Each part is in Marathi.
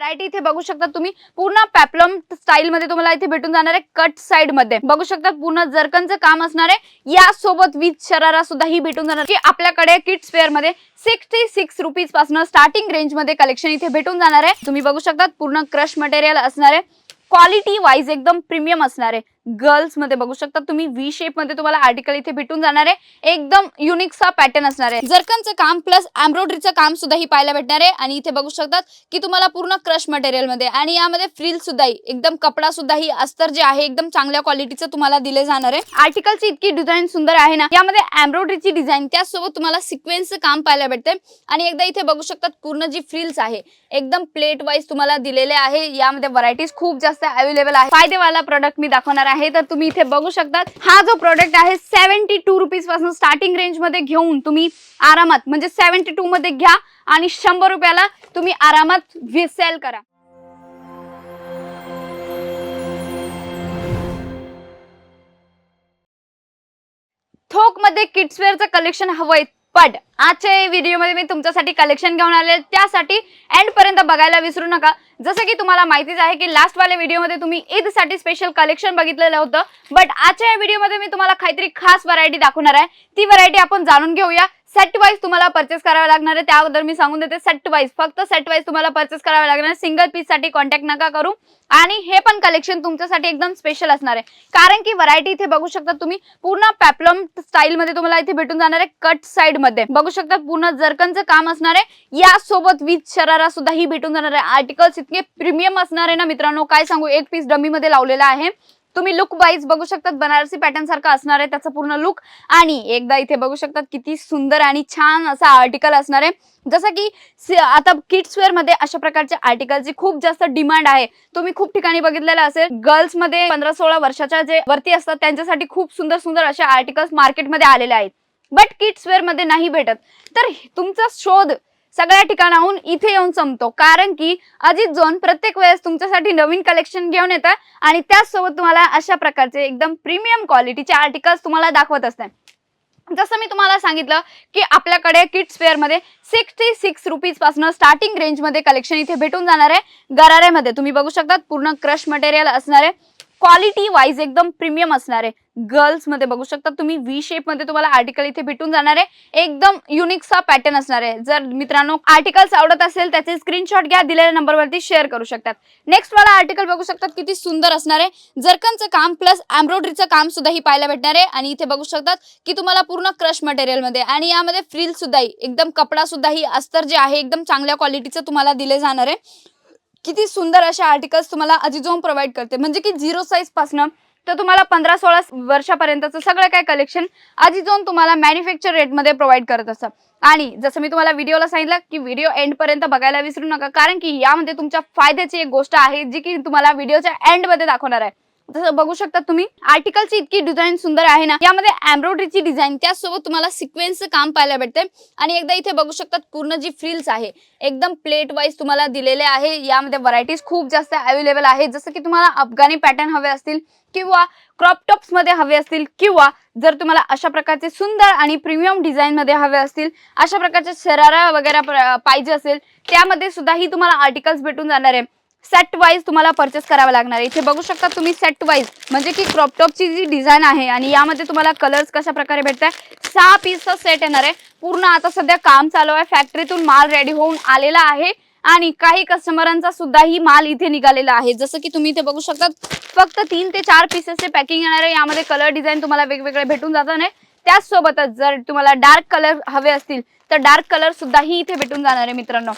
व्हरायटी इथे बघू शकता तुम्ही. पूर्ण पॅपलम स्टाईल मध्ये तुम्हाला इथे भेटून जाणार आहे कट साइडमध्ये. बघू शकता पूर्ण जरकनचं काम असणार आहे. यासोबत विथ शरारा सुद्धा ही भेटून जाणार की आपल्याकडे किड्स वेअरमध्ये सिक्स्टी सिक्स रुपीजपासून स्टार्टिंग रेंजमध्ये कलेक्शन इथे भेटून जाणार आहे. तुम्ही बघू शकता पूर्ण क्रश मटेरियल असणार आहे. क्वालिटी वाईज एकदम प्रीमियम असणार आहे. गर्ल्समध्ये बघू शकता. तुम्ही व्ही शेपमध्ये तुम्हाला आर्टिकल इथे भेटून जाणार आहे. एकदम युनिकचा पॅटर्न असणार आहे. जरकनचं काम प्लस एम्ब्रॉयडरीचं काम सुद्धा ही पाहायला भेटणार आहे. आणि इथे बघू शकतात की तुम्हाला पूर्ण क्रश मटेरियलमध्ये आणि यामध्ये फ्रिल सुद्धा एकदम कपडा सुद्धा ही अस्तर जे आहे एकदम चांगल्या क्वालिटीचं तुम्हाला दिले जाणार आहे. आर्टिकलची इतकी डिझाईन सुंदर आहे ना यामध्ये एम्ब्रॉयडरीची डिझाईन त्याचसोबत तुम्हाला सिक्वेन्सचं काम पाहायला भेटते आणि एकदा इथे बघू शकतात पूर्ण जी फ्रिल्स आहे एकदम प्लेट वाईज तुम्हाला दिलेले आहे. यामध्ये व्हरायटीज खूप जास्त अवेलेबल आहे. फायदेवाला प्रोडक्ट मी दाखवणार आहे. तर तुम्ही इथे बघू शकता हा जो प्रोडक्ट आहे सेव्हन्टी टू रुपीजपासून स्टार्टिंग रेंजमध्ये घेऊन तुम्ही आरामात म्हणजे सेव्हन्टी टू मध्ये घ्या आणि शंभर रुपयाला तुम्ही आरामात सेल करा. थोकमध्ये किड्स कलेक्शन हवंय. पण आजच्या व्हिडिओमध्ये मी तुमच्यासाठी कलेक्शन घेऊन आले. त्यासाठी एंड पर्यंत बघायला विसरू नका. जसं की तुम्हाला माहितीच आहे की लास्टवाल्या व्हिडिओमध्ये तुम्ही ईदसाठी स्पेशल कलेक्शन बघितलेलं होतं. बट आजच्या या व्हिडिओमध्ये मी तुम्हाला काहीतरी खास व्हरायटी दाखवणार आहे. ती व्हरायटी आपण जाणून घेऊया. सेट वाईज तुम्हाला परचेस करावं लागणार आहे. त्याबद्दल मी सांगून देते सेट वाईज फक्त सेट वाईज तुम्हाला परचेस करावं लागणार आहे. सिंगल पीससाठी कॉन्टॅक्ट नका करू. आणि हे पण कलेक्शन तुमच्यासाठी एकदम स्पेशल असणार आहे. कारण की व्हरायटी इथे बघू शकता तुम्ही. पूर्ण पॅपलम स्टाईल मध्ये तुम्हाला इथे भेटून जाणार आहे. कट साइडमध्ये. बघू शकता पूर्ण जरकनचं काम असणार आहे. यासोबत वीज शरारा सुद्धा ही भेटून जाणार आहे. आर्टिकल्स इतके प्रीमियम असणार आहे ना मित्रांनो. काय सांगू? एक पीस डमी मध्ये लावलेला आहे. तुम्ही लुक वाईज बघू शकतात. बनारसी पॅटर्न सारखा असणार आहे त्याचा पूर्ण लुक आणि एकदा इथे बघू शकतात किती सुंदर आणि छान असा आर्टिकल असणार आहे. जसं की आता किड्सवेअरमध्ये अशा प्रकारच्या आर्टिकलची खूप जास्त डिमांड आहे. तुम्ही खूप ठिकाणी बघितलेलं असेल गर्ल्समध्ये पंधरा सोळा वर्षाच्या जे वरती असतात त्यांच्यासाठी खूप सुंदर सुंदर अशा आर्टिकल्स मार्केटमध्ये आलेले आहेत. बट किड्सवेअरमध्ये नाही भेटत. तर तुमचा शोध सगळ्या ठिकाणाहून इथे येऊन संपतो. कारण की अजित झोन प्रत्येक वेळेस तुमच्यासाठी नवीन कलेक्शन घेऊन येतं आणि त्याचसोबत तुम्हाला अशा प्रकारचे एकदम प्रीमियम क्वालिटीचे आर्टिकल्स तुम्हाला दाखवत असतात. जसं मी तुम्हाला सांगितलं की आपल्याकडे किड्स फेअरमध्ये सिक्स्टी सिक्स रुपीजपासून स्टार्टिंग रेंजमध्ये कलेक्शन इथे भेटून जाणार आहे. गराऱ्यामध्ये तुम्ही बघू शकता पूर्ण क्रश मटेरियल असणार आहे. क्वालिटी वाईज एकदम प्रीमियम असणार आहे. गर्ल्समध्ये बघू शकता तुम्ही व्ही शेपमध्ये तुम्हाला आर्टिकल इथे भेटून जाणार आहे. एकदम युनिकचा पॅटर्न असणार आहे. जर मित्रांनो आर्टिकल्स आवडत असेल त्याचे स्क्रीनशॉट घ्या दिलेल्या नंबरवरती शेअर करू शकतात. नेक्स्ट वाला आर्टिकल बघू शकतात किती सुंदर असणार आहे. जरकनचं काम प्लस एम्ब्रॉयडरीचं काम सुद्धा ही पाहायला भेटणार आहे. आणि इथे बघू शकतात की तुम्हाला पूर्ण क्रश मटेरियलमध्ये आणि यामध्ये फ्रिल सुद्धाही एकदम कपडा सुद्धा ही अस्तर जे आहे एकदम चांगल्या क्वालिटीचं तुम्हाला दिले जाणार आहे. किती सुंदर अशा आर्टिकल्स तुम्हाला अजिजोम प्रोव्हाइड करते. म्हणजे की झिरो साईज पासनं तर तुम्हाला पंधरा सोळा वर्षापर्यंतचं सगळं काय कलेक्शन अजिजोन तुम्हाला मॅन्युफॅक्चर रेटमध्ये प्रोव्हाइड करत असतं. आणि जसं मी तुम्हाला व्हिडिओला सांगितलं की व्हिडिओ एंड पर्यंत बघायला विसरू नका. कारण की यामध्ये तुमच्या फायद्याची एक गोष्ट आहे जी की तुम्हाला व्हिडिओच्या एंडमध्ये दाखवणार आहे. जसं बघू शकता तुम्ही. आर्टिकलची इतकी डिझाईन सुंदर आहे ना यामध्ये एम्ब्रॉयडरीची डिझाईन त्याचसोबत तुम्हाला सिक्वेन्सचं काम पाहायला भेटते आणि एकदा इथे बघू शकतात पूर्ण जी फ्रिल्स आहे एकदम प्लेट वाईज तुम्हाला दिलेले आहे. यामध्ये व्हरायटीज खूप जास्त अवेलेबल आहे. जसं की तुम्हाला अफगाणी पॅटर्न हवे असतील किंवा क्रॉप टॉप्समध्ये हवे असतील किंवा जर तुम्हाला अशा प्रकारचे सुंदर आणि प्रीमियम डिझाईन मध्ये हवे असतील अशा प्रकारचे शरारा वगैरे पाहिजे असेल त्यामध्ये सुद्धा ही तुम्हाला आर्टिकल्स भेटून जाणार आहे. सेट वाईज तुम्हाला परचेस करावं लागणार आहे. इथे बघू शकता तुम्ही सेट वाईज म्हणजे की क्रॉपटॉपची जी डिझाईन आहे आणि यामध्ये तुम्हाला कलर्स कशा प्रकारे भेटतात सहा पीसचा सेट येणार आहे. पूर्ण आता सध्या काम चालू आहे. फॅक्टरीतून माल रेडी होऊन आलेला आहे आणि काही कस्टमरांचा सुद्धा ही माल इथे निघालेला आहे. जसं की तुम्ही इथे बघू शकता फक्त तीन ते चार पीसेसचे पॅकिंग येणार आहे. यामध्ये कलर डिझाईन तुम्हाला वेगवेगळे भेटून जातात नाही त्याचसोबतच जर तुम्हाला डार्क कलर हवे असतील तर डार्क कलर सुद्धा ही इथे भेटून जाणार आहे मित्रांनो.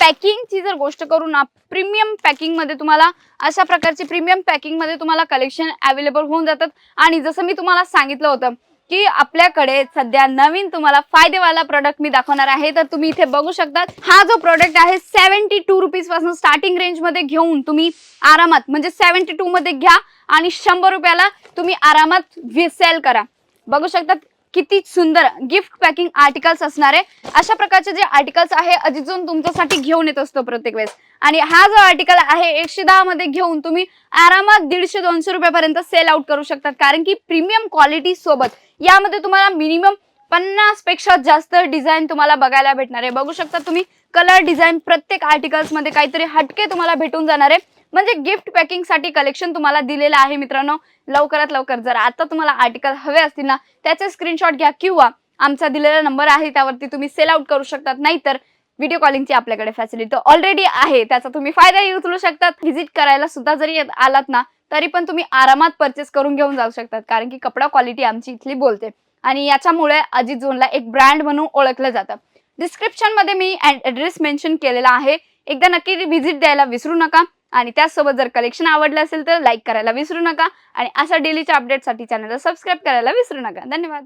पॅकिंगची जर गोष्ट करू ना प्रीमियम पॅकिंगमध्ये तुम्हाला अशा प्रकारची प्रीमियम पॅकिंगमध्ये तुम्हाला कलेक्शन अवेलेबल होऊन जातात. आणि जसं मी तुम्हाला सांगितलं होतं की आपल्याकडे सध्या नवीन तुम्हाला फायदेवाला प्रोडक्ट मी दाखवणार आहे. तर तुम्ही इथे बघू शकता हा जो प्रोडक्ट आहे सेव्हन्टी टू रुपीजपासून स्टार्टिंग रेंजमध्ये घेऊन तुम्ही आरामात म्हणजे सेव्हन्टी टू मध्ये घ्या आणि शंभर रुपयाला तुम्ही आरामात सेल करा. बघू शकतात किती सुंदर गिफ्ट पॅकिंग आर्टिकल्स असणार आहे. अशा प्रकारचे जे आर्टिकल्स आहे अजिजून तुमच्यासाठी घेऊन येत असतो प्रत्येक वेळेस. आणि हा जो आर्टिकल आहे एकशे दहा मध्ये घेऊन तुम्ही आरामात दीडशे दोनशे रुपयापर्यंत सेल आउट करू शकतात. कारण की प्रीमियम क्वालिटी सोबत यामध्ये तुम्हाला मिनिमम पन्नासपेक्षा जास्त डिझाईन तुम्हाला बघायला भेटणार आहे. बघू शकता तुम्ही कलर डिझाईन प्रत्येक आर्टिकल्समध्ये काहीतरी हटके तुम्हाला भेटून जाणार आहे. म्हणजे गिफ्ट पॅकिंगसाठी कलेक्शन तुम्हाला दिलेलं आहे मित्रांनो. लवकरात लवकर जर आता तुम्हाला आर्टिकल हवे असतील ना त्याचे स्क्रीनशॉट घ्या किंवा आमचा दिलेला नंबर आहे त्यावरती तुम्ही सेल आउट करू शकतात. नाहीतर व्हिडिओ कॉलिंगची आपल्याकडे फॅसिलिटी ऑलरेडी आहे. त्याचा तुम्ही फायदाही उचलू शकतात. व्हिजिट करायला सुद्धा जरी येत- आलात ना तरी पण तुम्ही आरामात परचेस करून घेऊन जाऊ शकतात. कारण की कपडा क्वालिटी आमची इथली बोलते. आणि याच्यामुळे अजित झोनला एक ब्रँड म्हणून ओळखलं जातं. डिस्क्रिप्शनमध्ये मी ऍड्रेस मेन्शन केलेला आहे. एकदा नक्की व्हिजिट द्यायला विसरू नका. आणि त्याचसोबत जर कलेक्शन आवडलं असेल तर लाईक करायला विसरू नका. आणि अशा डेलीच्या अपडेटसाठी चॅनलला सबस्क्राईब करायला विसरू नका. धन्यवाद.